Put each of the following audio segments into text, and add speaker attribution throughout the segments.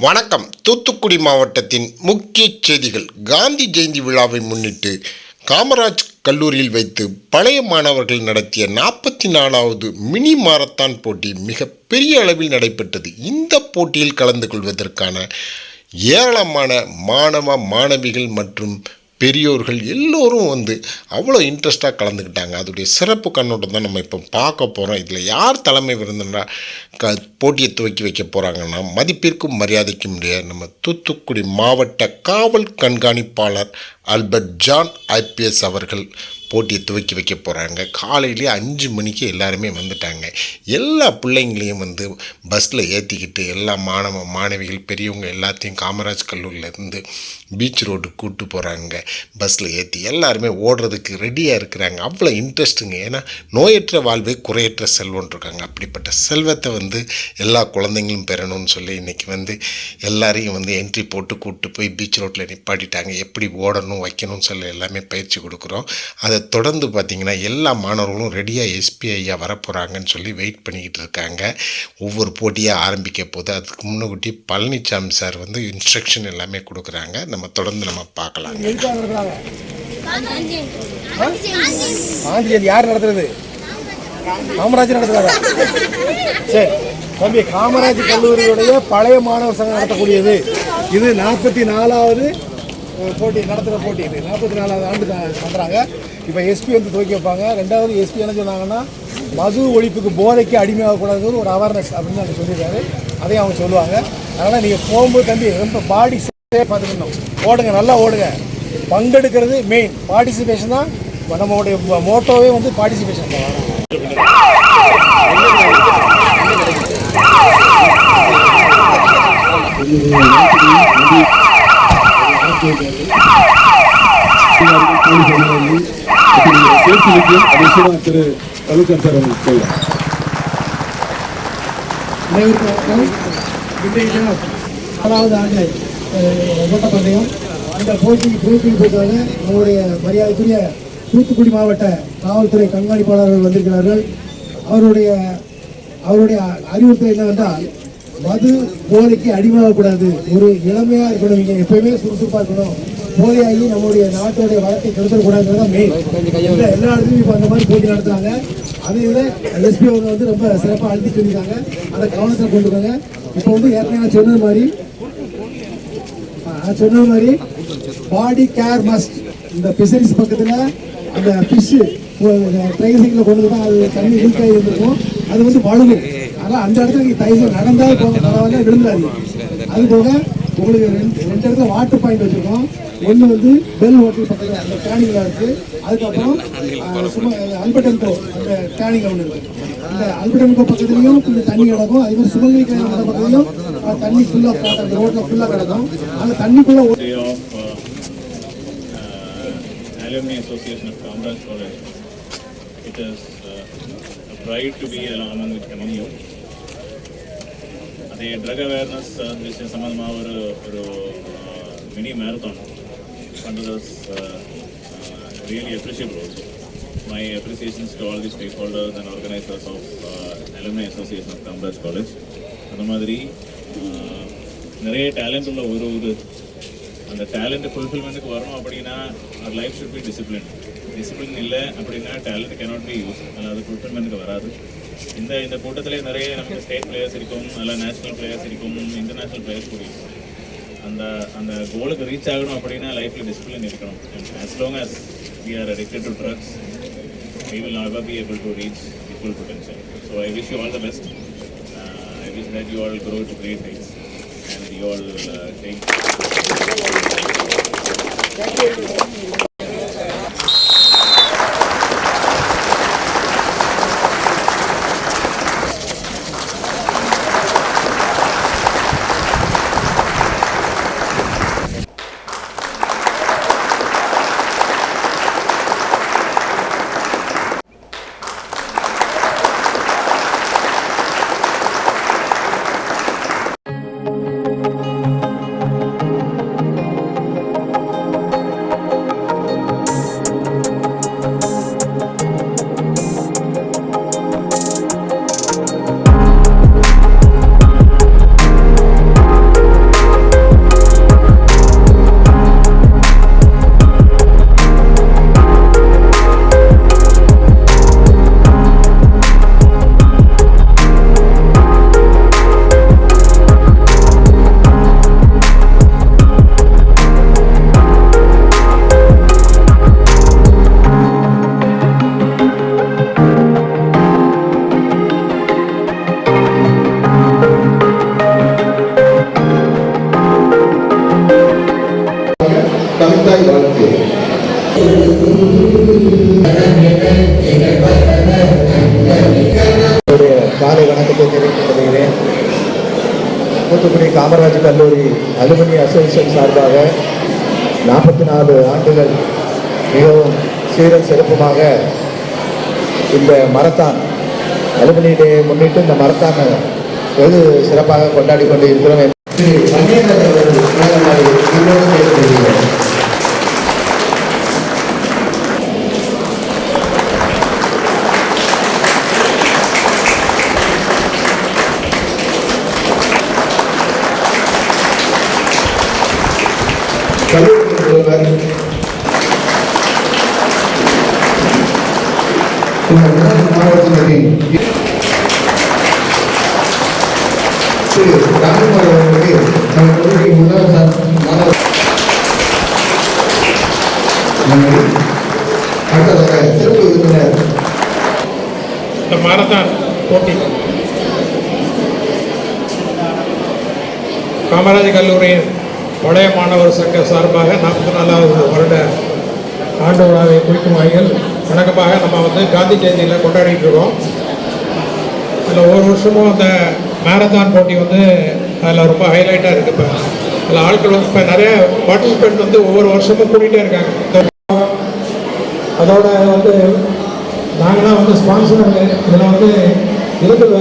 Speaker 1: வணக்கம். தூத்துக்குடி மாவட்டத்தின் முக்கிய செய்திகள். காந்தி ஜெயந்தி விழாவை முன்னிட்டு காமராஜ் கல்லூரியில் வைத்து பழைய மாணவர்கள் நடத்திய நாற்பத்தி நாலாவது மினி மாரத்தான் போட்டி மிக பெரிய அளவில் நடைபெற்றது. இந்த போட்டியில் கலந்து கொள்வதற்கான ஏராளமான மாணவ மாணவிகள் மற்றும் பெரியோர்கள் எல்லோரும் வந்து அவ்வளோ இன்ட்ரெஸ்ட்டாக கலந்துக்கிட்டாங்க. அதோடைய சிறப்பு கண்ணோட்டம் தான் நம்ம இப்போ பார்க்க போகிறோம் இதில் யார் தலைமை விருந்தினா க போட்டியை துவக்கி வைக்க போகிறாங்கன்னா மதிப்பிற்கும் மரியாதைக்கும் உடைய நம்ம தூத்துக்குடி மாவட்ட காவல் கண்காணிப்பாளர் அல்பர்ட் ஜான் ஐபிஎஸ் அவர்கள் போட்டியை துவக்கி வைக்க போகிறாங்க காலையிலேயே அஞ்சு மணிக்கு எல்லாருமே வந்துட்டாங்க. எல்லா பிள்ளைங்களையும் வந்து பஸ்ஸில் ஏற்றிக்கிட்டு எல்லா மாணவ மாணவிகள் பெரியவங்க எல்லாத்தையும் காமராஜ் கல்லூரியிலேருந்து பீச் ரோடு கூப்பிட்டு போகிறாங்க பஸ்ஸில் ஏற்றி எல்லாருமே ஓடுறதுக்கு ரெடியாக இருக்கிறாங்க. அவ்வளோ இன்ட்ரெஸ்ட்டுங்க. ஏன்னா நோயற்ற வாழ்வே குறையற்ற செல்வம்னு இருக்காங்க. அப்படிப்பட்ட செல்வத்தை வந்து எல்லா குழந்தைங்களும் பெறணும்னு சொல்லி இன்றைக்கி வந்து எல்லாரையும் வந்து என்ட்ரி போட்டு கூப்பிட்டு போய் பீச் ரோட்டில் நிப்பாட்டிட்டாங்க. எப்படி ஓடணும் வைக்கணும்னு சொல்லி எல்லாமே பயிற்சி கொடுக்குறோம். அதை தொடர்ந்து பார்த்திங்கன்னா எல்லா மாணவர்களும் ரெடியாக எஸ்பிஐயாக வரப்போகிறாங்கன்னு சொல்லி வெயிட் பண்ணிக்கிட்டு இருக்காங்க. ஒவ்வொரு போட்டியாக ஆரம்பிக்க போது அதுக்கு முன்னக்கூட்டி பழனிசாமி சார் வந்து இன்ஸ்ட்ரக்ஷன் எல்லாமே கொடுக்குறாங்க. நம்ம தொடர்ந்து நம்ம
Speaker 2: பார்க்கலாம் யார் நடத்துறது? காமராஜர் நடத்துறாரா? சரி தம்பி காமராஜ் கல்லூரியுடைய பழைய மாணவர் சங்கம் நடத்தக்கூடியது. இது நாற்பத்தி நாலாவது போட்டி நடத்துகிற போட்டி இது. நாற்பத்தி நாலாவது ஆண்டு பண்ணுறாங்க இப்போ எஸ்பி வந்து துவக்கி வைப்பாங்க. ரெண்டாவது எஸ்பி என்ன சொன்னாங்கன்னா மது ஒழிப்புக்கு போதைக்கு அடிமையாகக்கூடாதுன்னு ஒரு அவேர்னஸ் அப்படின்னு அவங்க சொல்லியிருக்காரு. அதையும் அவங்க சொல்லுவாங்க. அதனால் நீங்கள் போகும்போது தம்பி ரொம்ப பாடி பார்த்துக்கணும். ஓடுங்க நல்லா ஓடுங்க. பங்கெடுக்கிறது மெயின் பார்ட்டிசிபேஷன் தான் நம்மளுடைய மோட்டோவே வந்து பார்ட்டிசிபேஷன் தான்
Speaker 3: நிச்சயம் திரு பழனிசாமி சார் அவங்களுக்கு சொல்லலாம்
Speaker 2: அனைவருக்கும் வணக்கம் இன்றைய தினம் ஆறாவது ஆண்டு அஹ், ஓட்டப்பந்தயம் இந்த போட்டிக்கு துவக்கி போட்டாங்க நம்முடைய மரியாதைக்குரிய தூத்துக்குடி மாவட்ட காவல்துறை கண்காணிப்பாளர்கள் வந்திருக்கிறார்கள் அவருடைய அவருடைய அறிவுறுத்தல் என்னவென்றால் மது போதைக்கு அடிமையாகக்கூடாது ஒரு இளமையாக இருக்கணும் இங்கே எப்பயுமே சுறுசுறுப்பாக இருக்கணும் போதையாகி நம்முடைய நாட்டுடைய வளத்தை கெடுத்துடக்கூடாதுங்கிறது தான் மெயின் இந்த எல்லா இடத்துலையும் இப்போ அந்த மாதிரி போட்டி நடத்துறாங்க. அதை விட எஸ்பி அவங்க வந்து ரொம்ப சிறப்பாக அழுத்தி சொல்லியிருக்காங்க அதை கவனத்தில் கொண்டு வாங்க. இப்போ வந்து ஏற்கனவே நான் சொன்னது மாதிரி நான் சொன்ன மாதிரி பாடி கேர் மஸ்ட் இந்த பிசரிஸ் பக்கத்தில் அந்த ஃபிஷ்ஷு ட்ரைசிங்கில் கொண்டு தான் அது தண்ணி லீக் ஆகி இருந்திருக்கும். அது வந்து வழுகும் அதனால் அந்த இடத்துல நீங்கள் தயவு நடந்தால் போக பரவாயில்ல விழுந்தாது அது போக உங்களுக்கு ரெண்டு ரெண்டு இடத்துல வாட்டர் பாயிண்ட் வச்சுருக்கோம். ஒன்று வந்து பெல் ஹோட்டல் பார்த்தீங்கன்னா அந்த டேனிங்கில் இருக்குது அதுக்கப்புறம் சும்மா அல்பட்டன்கோ அந்த டேனிங்கில் ஒன்று இருக்குது இந்த அல்பட்டன்கோ பக்கத்துலேயும் கொஞ்சம் தண்ணி கிடக்கும். அதே மாதிரி சுமங்கை கடை பக்கத்துலையும் தண்ணி ஃபுல்லாக அந்த ரோட்டில் ஃபுல்லாக கிடக்கும். அந்த தண்ணிக்குள்ளே
Speaker 4: uh, uh, Alumni Association of Comrade College. It is uh, a pride to be among, among you. அதே ட்ரக் அவேர்னஸ் uh, விஷயம் சம்மந்தமாக ஒரு ஒரு மினி மேரத்தான் பண்ணுறது uh, uh, really appreciable also. My appreciations to all the stakeholders and organizers of uh, Alumni Association of Cambridge College. அந்த மாதிரி uh, நிறைய talent உள்ள ஒரு ஒரு அந்த டேலண்ட் ஃபுல்ஃபில்மெண்ட்டுக்கு வரணும் அப்படின்னா அவர் life should be discipline discipline இல்லை அப்படின்னா டேலண்ட் கேனாட் பி யூஸ் அதனால் அது ஃபுல்ஃபில்மெண்ட்டுக்கு வராது இந்த இந்த கூட்டத்திலே நிறைய நமக்கு ஸ்டேட் பிளேயர்ஸ் இருக்கும் நல்ல நேஷனல் பிளேயர்ஸ் இருக்கும் இன்டர்நேஷனல் பிளேயர்ஸ் கூட இருக்கும் அந்த அந்த கோலுக்கு ரீச் ஆகணும் அப்படின்னா லைஃப்பில் டிசிப்ளின் இருக்கணும் as long as we are addicted to drugs we will not be able to reach full potential so I wish you all the best I wish that you all grow to great things and you all take
Speaker 5: Kamaraj கல்லூரி alumni association சார்பாக நாற்பத்தி நாலு ஆண்டுகள் மிகவும் சீர சிறப்புமாக இந்த மரத்தான் alumni டே முன்னிட்டு இந்த மரத்தானை வெகு சிறப்பாக கொண்டாடி கொண்டு இருக்கிறோம்
Speaker 6: திரு மணியராஜ் அவர்கள் வழங்குமாறு அன்போடு கேட்டுக்கொள்கிறேன் கல்லூரி முதல்வர் இந்த முதல் மாவட்டத்தினரின் திரு ராஜ்குமார் அவர்களுக்கு நம்ம கல்லூரி முதல் மாணவர் அடுத்ததாக சிறப்பு விருந்தினர்
Speaker 7: இந்த மாரத்தான் போட்டி காமராஜ் கல்லூரியின் பழைய மாணவர் சங்க சார்பாக நாற்பத்தி நாலாவது வருட ஆண்டு விழாவை குறிக்கும் வகையில் வழக்கமாக நம்ம வந்து காந்தி ஜெயந்தியில் கொண்டாடிட்டு இருக்கோம். அதில் ஒவ்வொரு வருஷமும் அந்த மேரத்தான் போட்டி வந்து அதில் ரொம்ப ஹைலைட்டாக இருக்குது இப்போ. அதில் ஆட்கள் வந்து இப்போ நிறைய பார்ட்டிசிபேட் வந்து ஒவ்வொரு வருஷமும் கூட்டிகிட்டே இருக்காங்க. அதோட வந்து நாங்களாம் வந்து ஸ்பான்சர் இதில் வந்து இருக்குது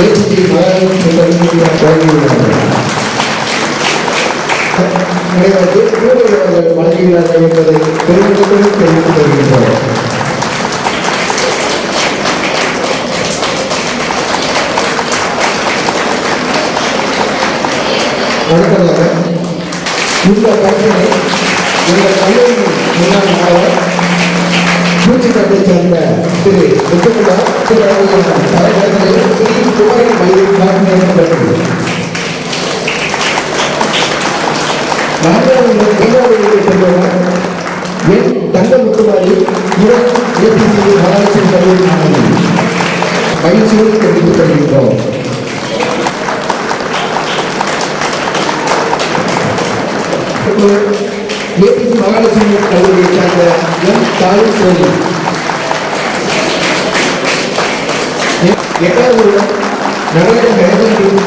Speaker 6: ஏசிடி மலையாளம் வழங்குகிறார்கள் கிடையாது கூடுதல் வழங்குகிறார்கள் என்பதை பெருமிதத்துடன் தெரிவித்துக் கொள்கின்றோம் அடுத்ததாக இந்த கல்வியை எங்கள் கல்லூரியின் முன்னாள் மாணவர் பூச்சிக்கட்டை சேர்ந்த திரு முத்துக்குமார் தலைவர்களில் ஸ்ரீ குமாரி மயிலை காட்டினை பெற்றது என் தங்க முத்துமாரி இளம் ஏபிசி மகாலட்சுமி கல்லூரி மாணவி மகிழ்ச்சியோடு தெரிவித்துக் கொள்கின்றோம் ஏபிசி மகாலட்சுமி கல்லூரியை எம் எட்டாவது நடராஜ கணேசன்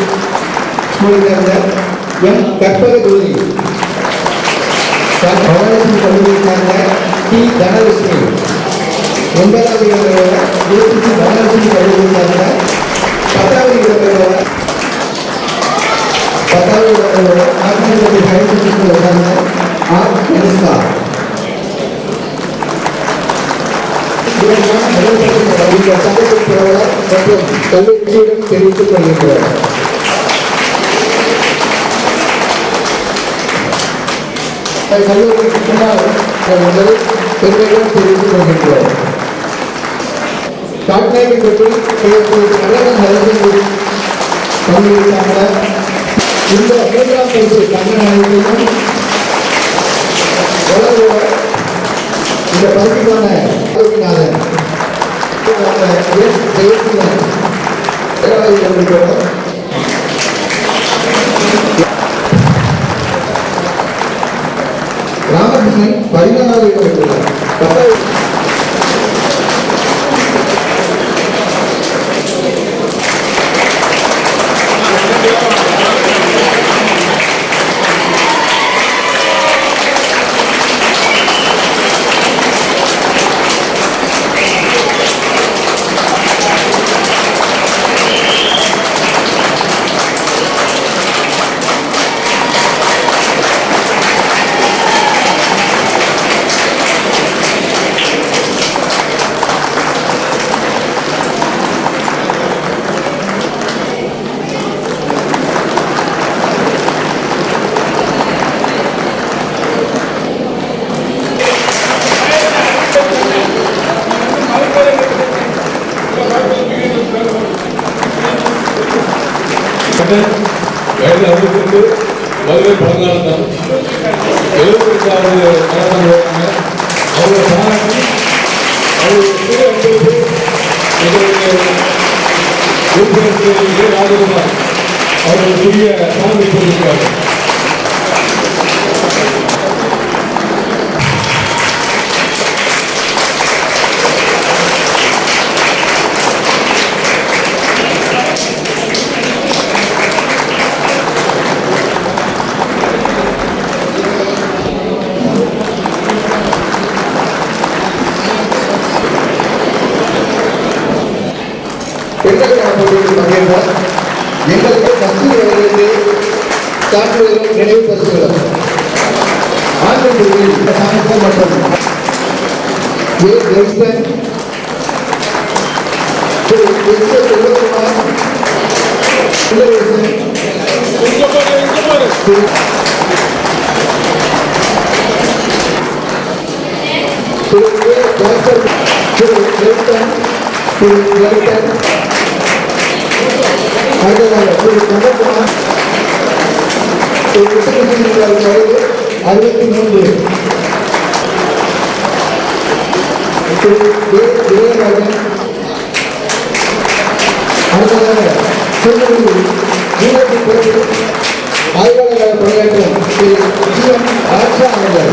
Speaker 6: ஸ்கூலில் சேர்ந்த எம் கற்பக ஜோதி மகாலட்சுமி கல்லூரியை சேர்ந்த டி தனலட்சுமி ஒன்பதாவது இடம்பெறுவர் ஏபிசி மகாலட்சுமி கல்லூரியை சேர்ந்த பத்தாவது இடம்பெறுவர் பத்தாவது இடம்பெறுவர் ஆசிரியர் ஹைஸ்கூலில் சேர்ந்த ஆர் கனிஷ்கா இந்த சங்கத்தின் தலைவர் மற்றும் கல்லூரியிடம் தெரிவித்துக் கொள்கின்றோம் கல்லூரிக்கு முன்னால் முதல் பெருமையுடன் தெரிவித்துக் கொள்கின்றோம் காட்நாயகி பற்றி நல்ல நலத்தின் கல்லூரி இந்த மூன்றாம் பரிசு கண்ணநாயகியும் இந்த பரிசுக்கான கல்லூரிநாதன் ராமகிருஷ்ணன் பதினாலாவது
Speaker 3: அண்ணன் வயது அறுபத்தெட்டு மதுரை பழங்காலத்தான் எழுபத்தெட்டாவது மரணம் அவரை பாராட்டி அவருடைய சிறு எங்களுடைய அவர்கள் சாமி
Speaker 6: கொண்டிருக்கிறார்கள். ಆಂಗ್ಲರು ನಿಲುವುಪಡಿಸಿದರು ಆಂಗ್ಲರು ಸಾಹಿತ್ಯ ಮಾಡ್ತಾರೆ ದೇವಸ್ಥಾನ ದೇವಸ್ಥಾನ ಹಾಗೆ அறுபத்தி மூன்று திரு ஏ ஜெயராஜன் அடுத்ததாக திருநெல்வேலி ஜீவத்தி பிறகு ஆய்வாளராக பணியாற்றும் திரு ஜீவன் ஆட்சா அவர்கள்